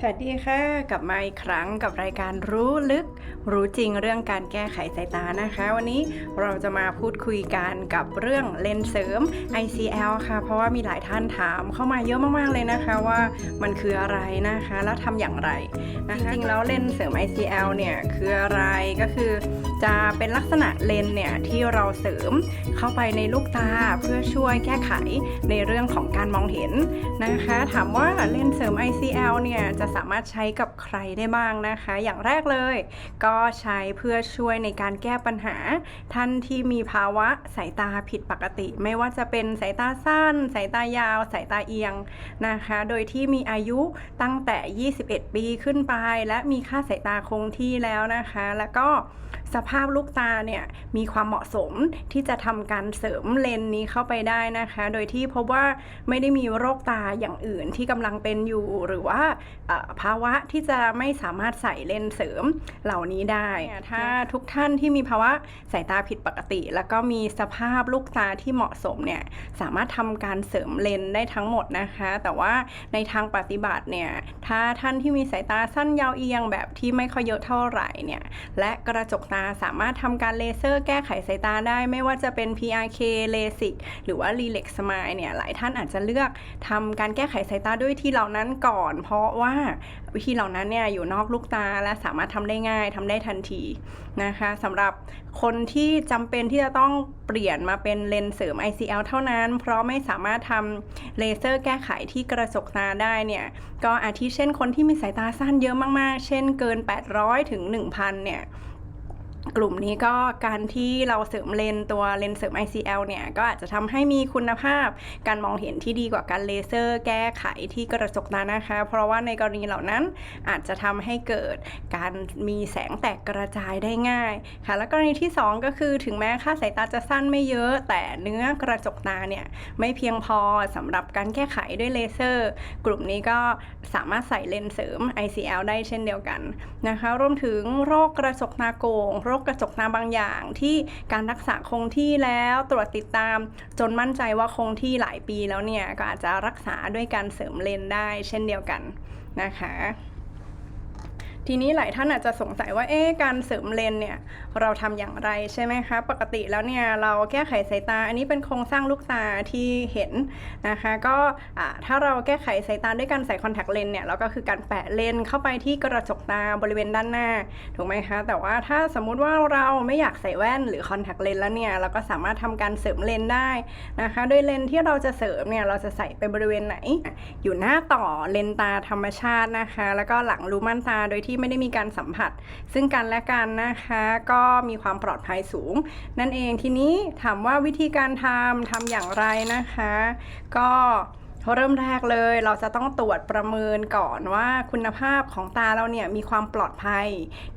สวัสดีค่ะ กลับมาอีกครั้งกับรายการรู้ลึก รู้จริงเรื่องการแก้ไขสายตานะคะ วันนี้เราจะมาพูดคุยกันกับเรื่องเลนส์เสริม ICL ค่ะ เพราะว่ามีหลายท่านถามเข้ามาเยอะมากๆเลยนะคะว่ามันคืออะไรนะคะ แล้วทำอย่างไรนะคะจริงๆแล้วเลนส์เสริม ICL เนี่ยคืออะไรก็คือ จะเป็นลักษณะเลนเนี่ยที่เราเสริมเข้าไปในลูกตาเพื่อช่วยแก้ไขในเรื่องของการมองเห็นนะคะ ถามว่าเลนเสริม ICL เนี่ยจะสามารถใช้กับใครได้บ้างนะคะ อย่างแรกเลย ก็ใช้เพื่อช่วยในการแก้ปัญหา ท่านที่มีภาวะสายตาผิดปกติ ไม่ว่าจะเป็นสายตาสั้น สายตายาว สายตาเอียงนะคะ โดยที่มีอายุตั้งแต่ 21 ปีขึ้นไป และมีค่าสายตาคงที่แล้วนะคะ แล้วก็สภาพลูกตาเนี่ยมีความเหมาะสมที่จะทำการเสริมเลนนี้เข้าไปได้นะคะ โดยที่พบว่าไม่ได้มีโรคตาอย่างอื่นที่กำลังเป็นอยู่ หรือว่าภาวะที่จะไม่สามารถใส่เลนเสริมเหล่านี้ได้ ถ้าทุกท่านที่มีภาวะสายตาผิดปกติ แล้วก็มีสภาพลูกตาที่เหมาะสมเนี่ยสามารถทำการเสริมเลนได้ทั้งหมดนะคะ แต่ว่าในทางปฏิบัติเนี่ยถ้าท่านที่มีสายตาสั้นยาวเอียงแบบที่ไม่ค่อยเยอะเท่าไหร่เนี่ยและกระจกตาสามารถทำการเลเซอร์แก้ไขสายตาได้ ไม่ว่าจะเป็น PRK LASIK หรือว่า Relax Smile เนี่ยหลายท่านอาจจะเลือกทำการแก้ไขสายตาด้วยวิธีเหล่านั้นก่อน เพราะว่าวิธีเหล่านั้นเนี่ยอยู่นอกลูกตาและสามารถทำได้ง่ายทำได้ทันทีนะคะสำหรับคนที่จำเป็นที่จะต้องเปลี่ยนมาเป็นเลนส์เสริม ICL เท่านั้น เพราะไม่สามารถทำเลเซอร์แก้ไขที่กระจกตาได้เนี่ยก็อาทิเช่นคนที่มีสายตาสั้นเยอะมากๆ เช่นเกิน 800 ถึง 1,000 เนี่ย กลุ่มนี้ก็การที่เราเสริมเลนตัวเลนเสริม ICL เนี่ย ก็อาจจะทำให้มีคุณภาพการมองเห็นที่ดีกว่าการเลเซอร์ แก้ไขที่กระจกตานะคะ เพราะว่าในกรณีเหล่านั้นอาจจะทำให้เกิดการมีแสงแตกกระจายได้ง่ายค่ะ และกรณีที่ 2 ก็คือถึงแม้ค่าสายตาจะสั้นไม่เยอะ แต่เนื้อกระจกตาเนี่ยไม่เพียงพอสำหรับการแก้ไขด้วยเลเซอร์ กลุ่มนี้ก็สามารถใส่เลนเสริม ICL ได้เช่นเดียวกันนะคะ รวมถึงโรคกระจกตาโกงโรคกระจกตาบางอย่าง ที่การรักษาคงที่แล้วตรวจติดตาม จนมั่นใจว่าคงที่หลายปีแล้วเนี่ยก็อาจจะรักษาด้วยการเสริมเลนได้เช่นเดียวกันนะคะ ทีนี้หลายท่านอาจจะสงสัยว่าเอ๊ะการเสริมเลนเนี่ยเราทำอย่างไรใช่ไหมคะ ปกติแล้วเนี่ยเราแก้ไขสายตา อันนี้เป็นโครงสร้างลูกตาที่เห็นนะคะ ก็ถ้าเราแก้ไขสายตาด้วยการใส่คอนแทคเลนเนี่ยเราก็คือการแปะเลนเข้าไปที่กระจกตาบริเวณด้านหน้าถูกไหมคะ แต่ว่าถ้าสมมุติว่าเราไม่อยากใส่แว่นหรือคอนแทคเลนแล้วเนี่ยเราก็สามารถทำการเสริมเลนได้นะคะโดยเลนที่เราจะเสริมเนี่ยเราจะใส่ไปบริเวณไหน อยู่หน้าต่อเลนตาธรรมชาตินะคะ แล้วก็หลังรูม่านตาโดยที่ไม่ได้มีการสัมผัส ซึ่งกันและกันนะคะก็มีความปลอดภัยสูง นั่นเองทีนี้ถามว่าวิธีการทำทำอย่างไรนะคะ ก็ เริ่มแรกเลยเราจะต้องตรวจประเมินก่อนว่าคุณภาพของตาเราเนี่ยมีความปลอดภัย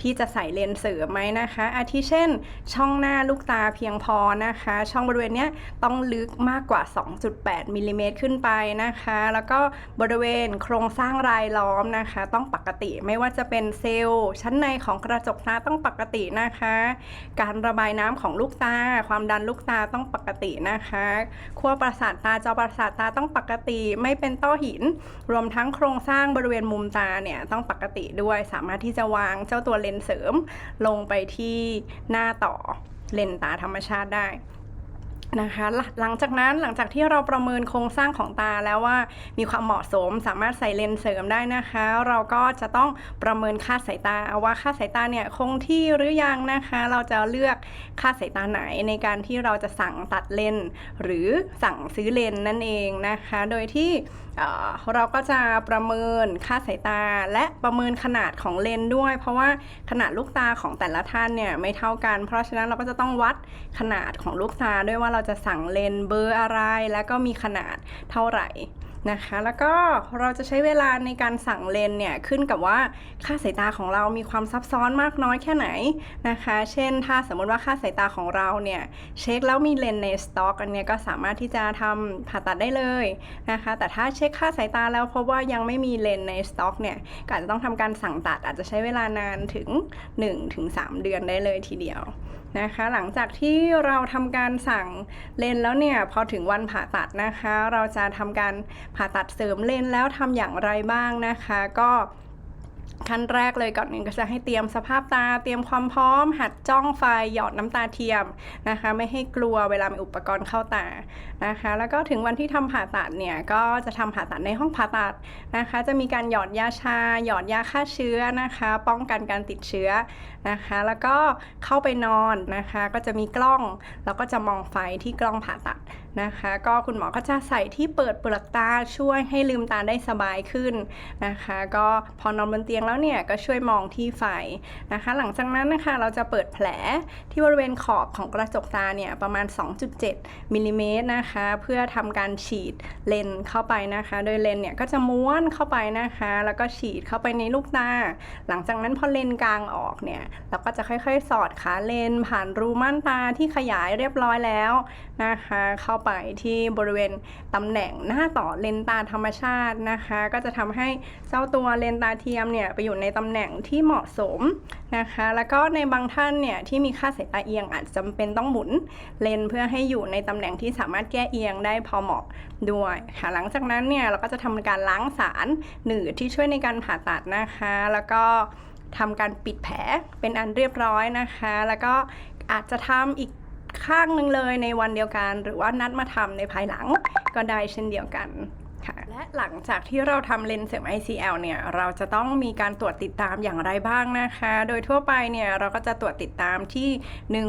ที่จะใส่เลนส์เสริมไหมนะคะ อาทิเช่น ช่องหน้าลูกตาเพียงพอนะคะ ช่องบริเวณเนี้ยต้องลึกมากกว่า 2.8มิลลิเมตรขึ้นไปนะคะ แล้วก็บริเวณโครงสร้างรายล้อมนะคะ ต้องปกติไม่ว่าจะเป็นเซลล์ ชั้นในของกระจกตาต้องปกตินะคะ การระบายน้ำของลูกตา ความดันลูกตาต้องปกตินะคะขั้วประสาทตาจอประสาทตาต้องปกติไม่เป็นต้อหิน รวมทั้งโครงสร้างบริเวณมุมตาเนี่ยต้องปกติด้วยสามารถที่จะวางเจ้าตัวเลนส์เสริม ลงไปที่หน้าต่อเลนตาธรรมชาติได้ นะคะหลังจากนั้นหลังจากที่เราประเมินโครงสร้างของตาแล้วว่ามีความเหมาะสมสามารถใส่เลนส์เสริมได้นะคะ เราก็จะต้องประเมินค่าสายตาว่าค่าสายตาเนี่ยคงที่หรือยังนะคะ เราจะเลือกค่าสายตาไหนในการที่เราจะสั่งตัดเลนส์หรือสั่งซื้อเลนส์นั่นเองนะคะ โดยที่เอ่อเราก็จะประเมินค่าสายตาและประเมินขนาดของเลนส์ด้วย เพราะว่าขนาดลูกตาของแต่ละท่านเนี่ยไม่เท่ากัน เพราะฉะนั้นเราก็จะต้องวัดขนาดของลูกตาด้วยว่าเราราจะสั่งเลนเบอร์อะไร แล้วก็มีขนาดเท่าไหร่นะคะ แล้วก็เราจะใช้เวลาในการสั่งเลนเนี่ยขึ้นกับว่าค่าสายตาของเรามีความซับซ้อนมากน้อยแค่ไหนนะคะ เช่น ถ้าสมมติว่าค่าสายตาของเราเนี่ยเช็คแล้วมีเลนในสต็อกอันนี้ก็สามารถที่จะทำผ่าตัดได้เลยนะคะ แต่ถ้าเช็คค่าสายตาแล้วพบว่ายังไม่มีเลนในสต็อกเนี่ยก็อาจจะต้องทำการสั่งตัดอาจจะใช้เวลานานถึง 1-3 เดือนได้เลยทีเดียวนะคะ หลังจากที่เราทำการสั่งเลนแล้วเนี่ยพอถึงวันผ่าตัดนะคะ เราจะทำการผ่าตัดเสริมเลนแล้วทำอย่างไรบ้างนะคะ ก็ขั้นแรกเลยก่อนหนึ่งก็จะให้เตรียมสภาพตา เตรียมความพร้อม หัดจ้องไฟหยอดน้ำตาเทียมนะคะ ไม่ให้กลัวเวลามีอุปกรณ์เข้าตานะคะ แล้วก็ถึงวันที่ทำผ่าตัดเนี่ยก็จะทำผ่าตัดในห้องผ่าตัดนะคะ จะมีการหยอดยาชา หยอดยาฆ่าเชื้อนะคะ ป้องกันการติดเชื้อนะคะ แล้วก็เข้าไปนอนนะคะ ก็จะมีกล้องแล้วก็จะมองไฟที่กล้องผ่าตัดนะคะ ก็คุณหมอก็จะใส่ที่เปิดเปลือกตาช่วยให้ลืมตาได้สบายขึ้นนะคะ ก็พอนอนบนเตียงแล้วเนี่ยก็ช่วยมองที่ไฟนะคะ หลังจากนั้นนะคะเราจะเปิดแผลที่บริเวณขอบของกระจกตาเนี่ยประมาณ 2.7มิลลิเมตรนะคะ เพื่อทำการฉีดเลนเข้าไปนะคะ โดยเลนเนี่ยก็จะม้วนเข้าไปนะคะ แล้วก็ฉีดเข้าไปในลูกตา หลังจากนั้นพอเลนกลางออกเนี่ยเราก็จะค่อยๆ สอดขาเลน ผ่านรูม่านตาที่ขยายเรียบร้อยแล้วนะคะ เข้าไปที่บริเวณตำแหน่งหน้าต่อเลนตาธรรมชาตินะคะ ก็จะทำให้เจ้าตัวเลนตาเทียมเนี่ยไปอยู่ในตำแหน่งที่เหมาะสมนะคะ แล้วก็ในบางท่านเนี่ยที่มีค่าสายตาเอียงอาจจำเป็นต้องหมุนเลนเพื่อให้อยู่ในตำแหน่งที่สามารถแก้เอียงได้พอเหมาะด้วยค่ะหลังจากนั้นเนี่ยเราก็จะทำการล้างสารหนืดที่ช่วยในการผ่าตัดนะคะ แล้วก็ ทำการปิดแผลเป็นอันเรียบร้อยนะคะ แล้วก็อาจจะทำอีกข้างหนึ่งเลยในวันเดียวกัน หรือว่านัดมาทำในภายหลังก็ได้เช่นเดียวกัน และหลังจากที่เราทำเลนส์เสริม ICL เนี่ย เราจะต้องมีการตรวจติดตามอย่างไรบ้างนะคะ โดยทั่วไปเนี่ยเราก็จะตรวจติดตามที่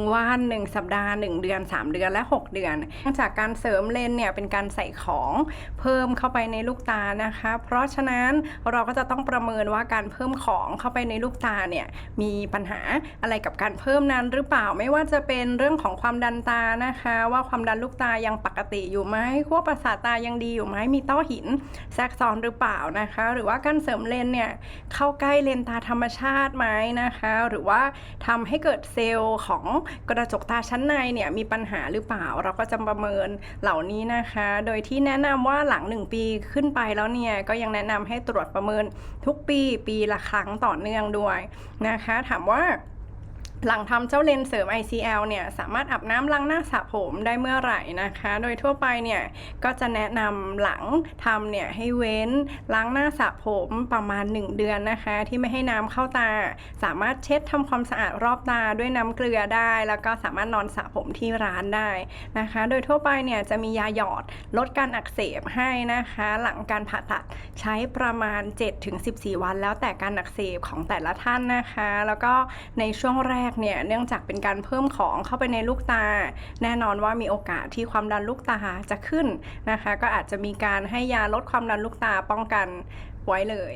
1 วัน 1 สัปดาห์ 1 เดือน 3 เดือนและ 6 เดือนเนื่องจากการเสริมเลนส์เนี่ยเป็นการใส่ของเพิ่มเข้าไปในลูกตานะคะ เพราะฉะนั้นเราก็จะต้องประเมินว่าการเพิ่มของเข้าไปในลูกตาเนี่ยมีปัญหาอะไรกับการเพิ่มนั้นหรือเปล่าไม่ว่าจะเป็นเรื่องของความดันตานะคะ ว่าความดันลูกตายังปกติอยู่ไหมขั้วประสาทตายังดีอยู่ไหมมีต้อหินแทรกซ้อนหรือเปล่านะคะ หรือว่าการเสริมเลนเนี่ยเข้าใกล้เลนตาธรรมชาติไหมนะคะ หรือว่าทำให้เกิดเซลล์ของกระจกตาชั้นในเนี่ยมีปัญหาหรือเปล่า เราก็จะประเมินเหล่านี้นะคะ โดยที่แนะนำว่าหลัง 1 ปีขึ้นไปแล้วเนี่ยก็ยังแนะนำให้ตรวจประเมินทุกปีปีละครั้งต่อเนื่องด้วยนะคะ ถามว่า หลังทำเจ้าเลนส์เสริม ICL เนี่ยสามารถอาบน้ำล้างหน้าสระผมได้เมื่อไหร่นะคะ โดยทั่วไปเนี่ยก็จะแนะนำหลังทำเนี่ยให้เว้นล้างหน้าสระผมประมาณ 1 เดือนนะคะ ที่ไม่ให้น้ำเข้าตา สามารถเช็ดทำความสะอาดรอบตาด้วยน้ำเกลือได้ แล้วก็สามารถนอนสระผมที่ร้านได้นะคะ โดยทั่วไปเนี่ยจะมียาหยอดลดการอักเสบให้นะคะ หลังการผ่าตัดใช้ประมาณ 7-14 วัน แล้วแต่การอักเสบของแต่ละท่านนะคะ แล้วก็ในช่วงแรกเนี่ยเนื่องจากเป็นการเพิ่มของเข้าไปในลูกตา แน่นอนว่ามีโอกาสที่ความดันลูกตาจะขึ้นนะคะ ก็อาจจะมีการให้ยาลดความดันลูกตาป้องกันไว้เลย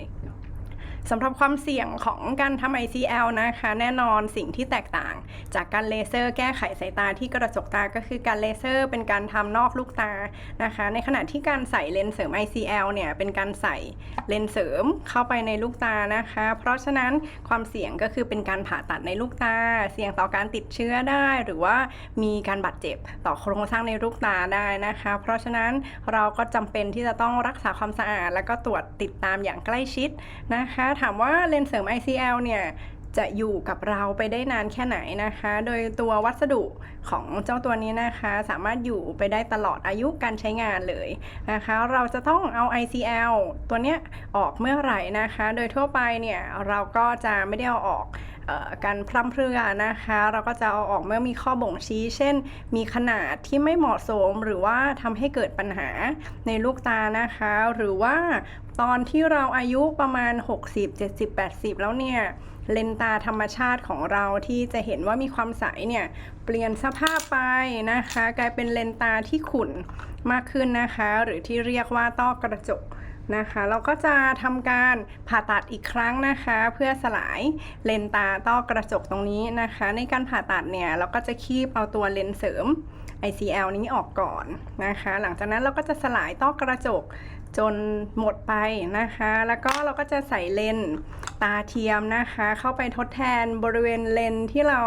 สำหรับความเสี่ยงของการทำ ICL นะคะ แน่นอนสิ่งที่แตกต่าง จากการเลเซอร์แก้ไขสายตาที่กระจกตาก็คือการเลเซอร์ เป็นการทำนอกลูกตานะคะ ในขณะที่การใส่เลนส์เสริม ICL เนี่ยเป็นการใส่เลนส์เสริมเข้าไปในลูกตานะคะ เพราะฉะนั้นความเสี่ยงก็คือเป็นการผ่าตัดในลูกตา เสี่ยงต่อการติดเชื้อได้ หรือว่ามีการบาดเจ็บต่อโครงสร้างในลูกตาได้นะคะ เพราะฉะนั้นเราก็จำเป็นที่จะต้องรักษาความสะอาด แล้วก็ตรวจติดตามอย่างใกล้ชิดนะคะถามว่าเลนส์เสริม ICL เนี่ยจะอยู่กับเราไปได้นานแค่ไหนนะคะ โดยตัววัสดุของเจ้าตัวนี้นะคะ สามารถอยู่ไปได้ตลอดอายุการใช้งานเลยนะคะ เราจะต้องเอา ICL ตัวเนี้ยออกเมื่อไหร่นะคะ โดยทั่วไปเนี่ยเราก็จะไม่ได้เอาออก การพร่ำเพรื่อนะคะ เราก็จะเอาออกเมื่อมีข้อบ่งชี้ เช่น มีขนาดที่ไม่เหมาะสมหรือว่าทำให้เกิดปัญหาในลูกตานะคะ หรือว่าตอนที่เราอายุประมาณ 60 70 80 แล้วเนี่ยเลนตาธรรมชาติของเราที่จะเห็นว่ามีความใสเนี่ยเปลี่ยนสภาพไปนะคะ กลายเป็นเลนตาที่ขุ่นมากขึ้นนะคะ หรือที่เรียกว่าต้อกระจก นะคะ เราก็จะทำการผ่าตัดอีกครั้งนะคะ เพื่อสลายเลนตาต้อกระจกตรงนี้นะคะ ในการผ่าตัดเนี่ยเราก็จะคีบเอาตัวเลนเสริม ICL นี้ออกก่อนนะคะ หลังจากนั้นเราก็จะสลายต้อกระจกจนหมดไปนะคะ แล้วก็เราก็จะใส่เลนตาเทียมนะคะ เข้าไปทดแทนบริเวณเลนที่เรา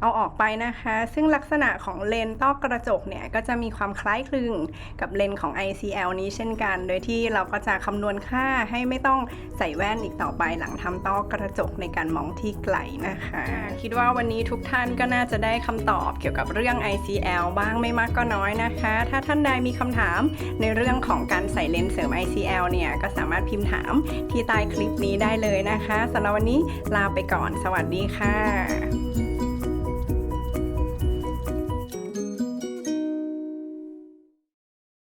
เอาออกไปนะคะ ซึ่งลักษณะของเลนต้อกระจกเนี่ยก็จะมีความคล้ายคลึงกับเลนของ ICL นี้เช่นกัน โดยที่เราก็จะคำนวณค่าให้ไม่ต้องใส่แว่นอีกต่อไปหลังทำต้อกระจกในการมองที่ไกลนะคะ คิดว่าวันนี้ทุกท่านก็น่าจะได้คำตอบเกี่ยวกับเรื่อง ICL บ้างไม่มากก็น้อยนะคะ ถ้าท่านใดมีคำถามในเรื่องของการใส่เลนส์เสริม ICL เนี่ยก็สามารถพิมพ์ถามที่ใต้คลิปนี้ได้เลยนะคะนะคะสำหรับวันนี้ลาไปก่อน สวัสดีค่ะ